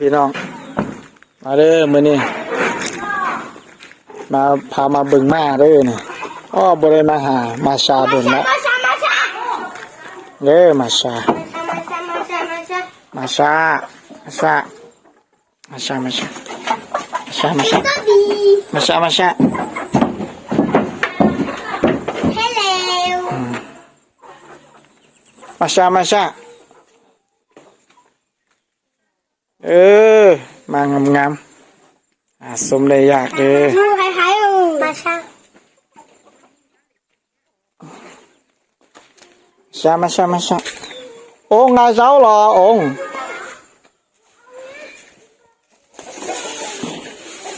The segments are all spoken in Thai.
พี่น้อง มาเด้อมื้อนี้มาพามาเบิ่งม้าเด้อนี่อ้อบ่ได้มาหามาชาเบิ่งละมาชามาชาเด้อมาชามาชามาชามาชามาชามาชามาชามาชามาชามาชาก็ดีมาชามาชา ให้ เร็วมาชามาชาเออ มางามๆอ่าสมได้ยากเด้อดูคล้ายๆมาชาชามาชามาชาโอ้งาเจ้าเหรอองค์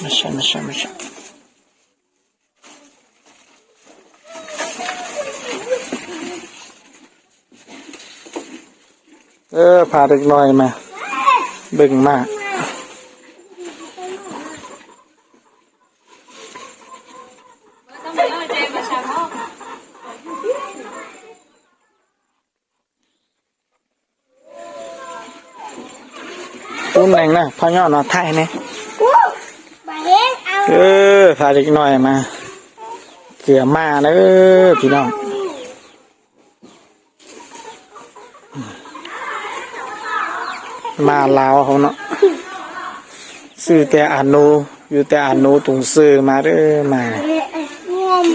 มาชามาชามาชาเออพาเด็กน้อยมา เบิ่งมาตุ้นแรงนะพ่อย่อเนาะไทยเนี่ยอู้มาเห็นเอาเออพาเด็กน้อยมา เกือมาเด้อพี่น้อง มาลาวเขาเนาะซื้อแต่อานูอยู่แต่อานูตุงซื้อมาเด้อมาเอ๊ะงวม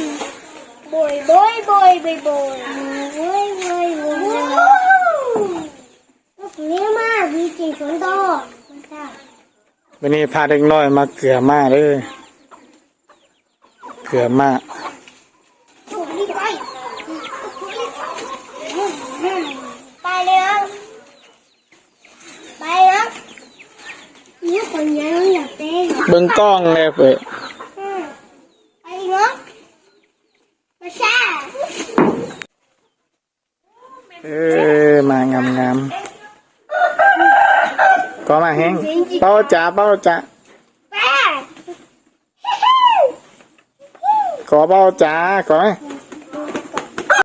บอยบอยบอยบอยบอยบอยบอยบอยนี้มากมีจีฝนโตวันนี้พาเด็กน้อยมาเกือมาเด้อเกือมา ถูกนี่ไปไปเลยไปแล้ว นี่คนยังอยากเต้นเบิ่งกล้องเลยเปิดไปเนาะมาแช่เออมางามงามๆก็มาแห้งเป้าจ๋าเป้าจ๋าแป้ ขอเป้าจ๋าขอไหม